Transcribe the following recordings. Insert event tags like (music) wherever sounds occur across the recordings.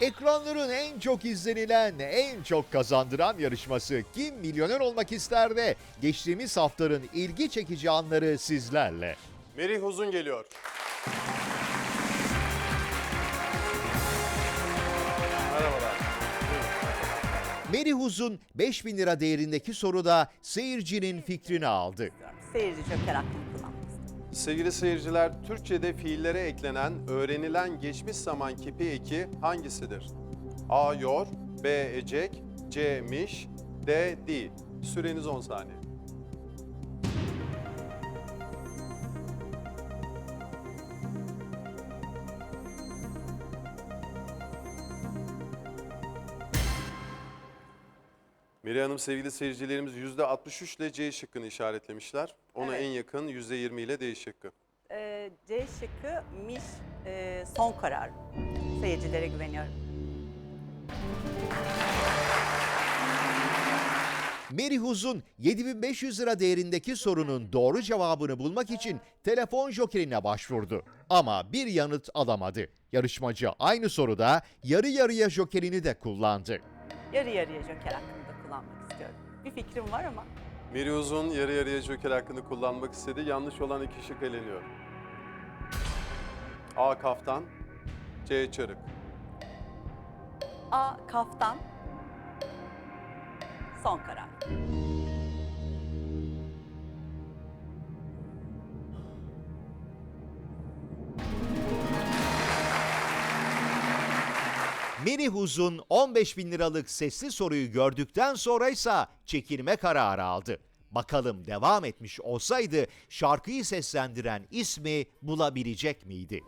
Ekranların en çok izlenilen, en çok kazandıran yarışması Kim Milyoner Olmak ister de geçtiğimiz haftanın ilgi çekici anları sizlerle. Merih Uzun geliyor. Merih Uzun 5000 lira değerindeki soruda seyircinin fikrini aldı. Seyirci kullanmak istiyorum. Sevgili seyirciler, Türkçe'de fiillere eklenen, öğrenilen geçmiş zaman kipi eki hangisidir? A. Yor, B. Ecek, C. Miş, D. Di. Süreniz 10 saniye. Meri Hanım sevgili seyircilerimiz %63 ile C şıkkını işaretlemişler. Ona Evet. en yakın %20 ile D şıkkı. Ee, C şıkkı Miş e, son karar. Seyircilere güveniyorum. Merih Uzun 7500 lira değerindeki sorunun doğru cevabını bulmak için telefon jokerine başvurdu. Ama bir yanıt alamadı. Yarışmacı aynı soruda yarı yarıya jokerini de kullandı. Yarı yarıya joker hakkını da kullanmak istiyorum. Bir fikrim var ama Meri Uzun yarı yarıya joker hakkını kullanmak istedi. Yanlış olan iki şık eleniyor. A. Kaftan C. Çarık A kaftan son karar. Merih Uzun 15 bin liralık sesli soruyu gördükten sonra ise çekilme kararı aldı. Bakalım devam etmiş olsaydı şarkıyı seslendiren ismi bulabilecek miydi?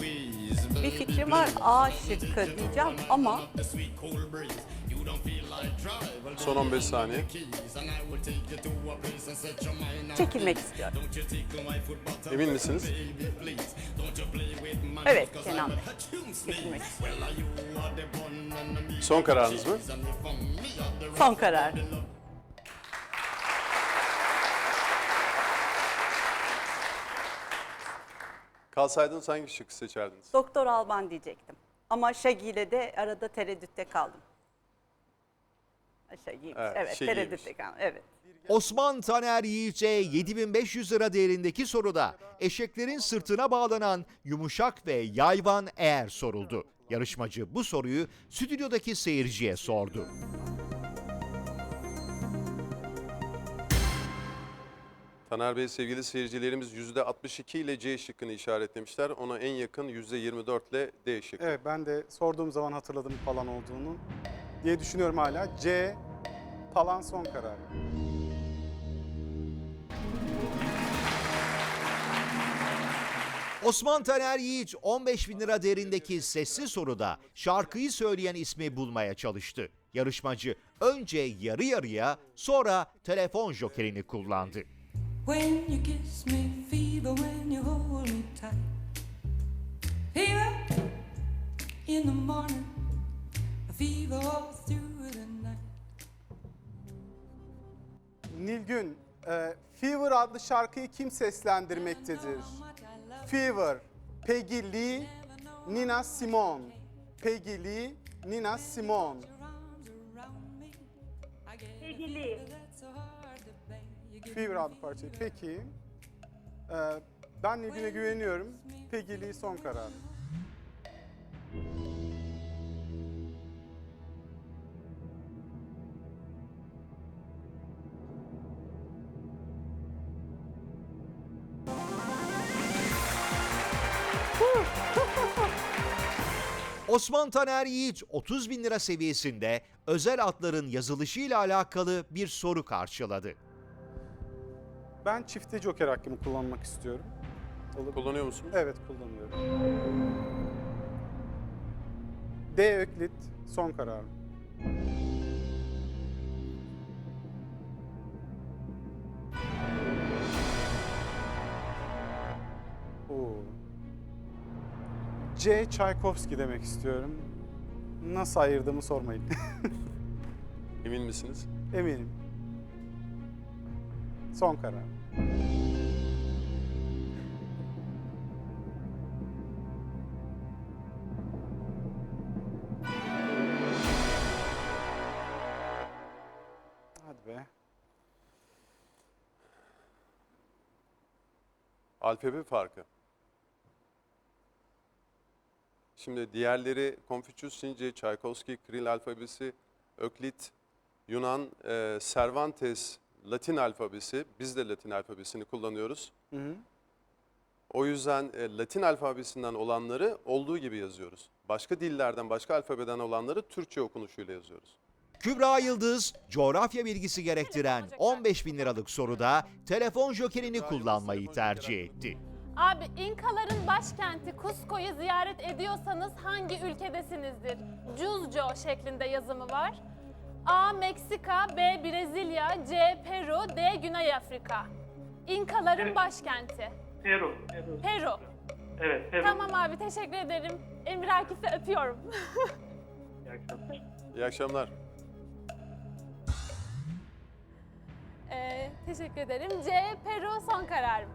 Whiz, Bir fikrim var A şıkkı diyeceğim ama Son 15 saniye. çekilmek istiyorum. Emin misiniz? Evet, Kenan Bey. Çekilmek me Son kararınız mı? Son karar. Kalsaydınız hangi şıkkı seçerdiniz? Doktor Alban diyecektim. Ama Şagi ile de arada tereddütte kaldım. Şagi'ymiş. Evet, Evet, Şagi'ymiş. tereddütte kaldım. Evet. Osman Taner Yiğit'e 7500 lira değerindeki soruda eşeklerin sırtına bağlanan yumuşak ve yayvan eğer soruldu. Yarışmacı bu soruyu stüdyodaki seyirciye sordu. Taner Bey sevgili seyircilerimiz %62 ile C şıkkını işaretlemişler. Ona en yakın %24 ile D şıkkı. Evet ben de sorduğum zaman hatırladım falan olduğunu diye düşünüyorum hala. C falan son karar. Osman Taner Yiğit 15 bin lira değerindeki sesli soruda şarkıyı söyleyen ismi bulmaya çalıştı. Yarışmacı önce yarı yarıya sonra telefon jokerini kullandı. When you kiss me, fever when you hold me tight. Fever in the morning, fever all through the night. Nilgün, e, Fever adlı şarkıyı kim seslendirmektedir? Fever, Peggy Lee, Nina Simone. Peggy Lee, Nina Simone. your arms around me. I get a that's so hard to bear. You give Fever adlı parçayı. Peki, e, ben Nilgün'e güveniyorum. Peggy Lee son karar. Osman Taner Yiğit 30 bin lira seviyesinde özel atların yazılışıyla alakalı bir soru karşıladı. Ben çifte joker hakkımı kullanmak istiyorum. Olur. Kullanıyor musunuz? Evet kullanıyorum. D Öklit son karar. C. Çaykovski demek istiyorum. Nasıl ayırdığımı sormayın. (laughs) Emin misiniz? Eminim. Son karar. Hadi be. Alfabe farkı. Şimdi diğerleri Konfüçyüs, Çince, Tchaikovsky, Kiril alfabesi, Öklit, Yunan, e, Cervantes, Latin alfabesi. Biz de Latin alfabesini kullanıyoruz. Hı hı. O yüzden e, Latin alfabesinden olanları olduğu gibi yazıyoruz. Başka dillerden, başka alfabeden olanları Türkçe okunuşuyla yazıyoruz. Kübra Yıldız, coğrafya bilgisi gerektiren 15 bin liralık soruda telefon jokerini kullanmayı tercih etti. Abi İnkaların başkenti Cusco'yu ziyaret ediyorsanız hangi ülkedesinizdir? Cuzco şeklinde yazımı var. A. Meksika, B. Brezilya, C. Peru, D. Güney Afrika. İnkaların Evet. başkenti. Peru. Peru. Peru. Evet, Peru. Tamam abi teşekkür ederim. Emir Akif'i öpüyorum. (laughs) İyi akşamlar. İyi akşamlar. Ee, teşekkür ederim. C. Peru son kararım.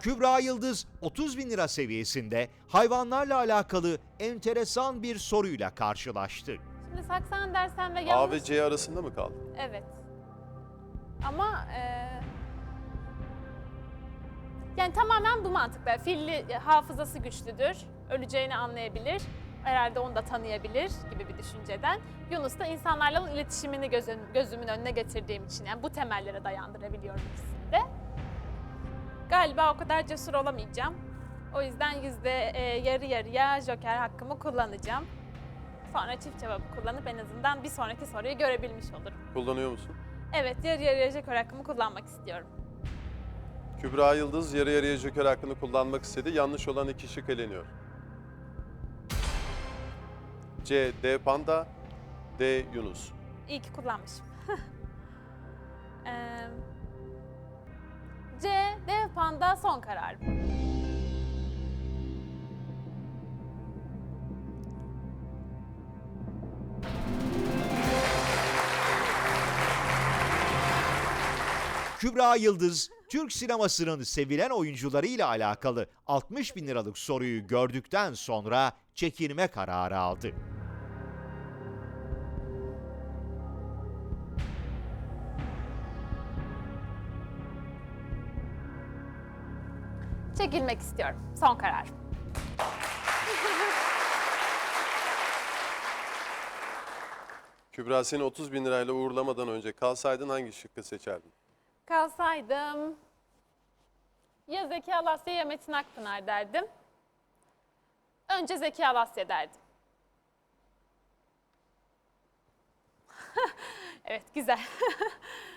Kübra Yıldız 30 bin lira seviyesinde hayvanlarla alakalı enteresan bir soruyla karşılaştı. Şimdi saksan dersen ve A yanlış... ve C arasında mı kaldı? Evet. Ama eee, yani tamamen bu mantıkla. Filli e, hafızası güçlüdür. Öleceğini anlayabilir. Herhalde onu da tanıyabilir gibi bir düşünceden. Yunus da insanlarla iletişimini gözün, gözümün önüne getirdiğim için yani bu temellere dayandırabiliyorum de. Galiba o kadar cesur olamayacağım. O yüzden yüzde e, yarı yarıya joker hakkımı kullanacağım. Sonra çift cevabı kullanıp en azından bir sonraki soruyu görebilmiş olurum. Kullanıyor musun? Evet, yarı yarıya joker hakkımı kullanmak istiyorum. Kübra Yıldız yarı yarıya joker hakkını kullanmak istedi. Yanlış olan iki şık eleniyor. C. D. Panda D. Yunus. İyi ki kullanmışım. (laughs) Eee, panda son kararım. Kübra Yıldız, Türk sinemasının sevilen oyuncularıyla alakalı 60 bin liralık soruyu gördükten sonra çekilme kararı aldı. Çekilmek istiyorum. Son kararım. Kübra seni 30 bin lirayla uğurlamadan önce kalsaydın hangi şıkkı seçerdin? Kalsaydım ya Zeki Alasya ya Metin Akpınar derdim. Önce Zeki Alasya derdim. (laughs) evet güzel. (laughs)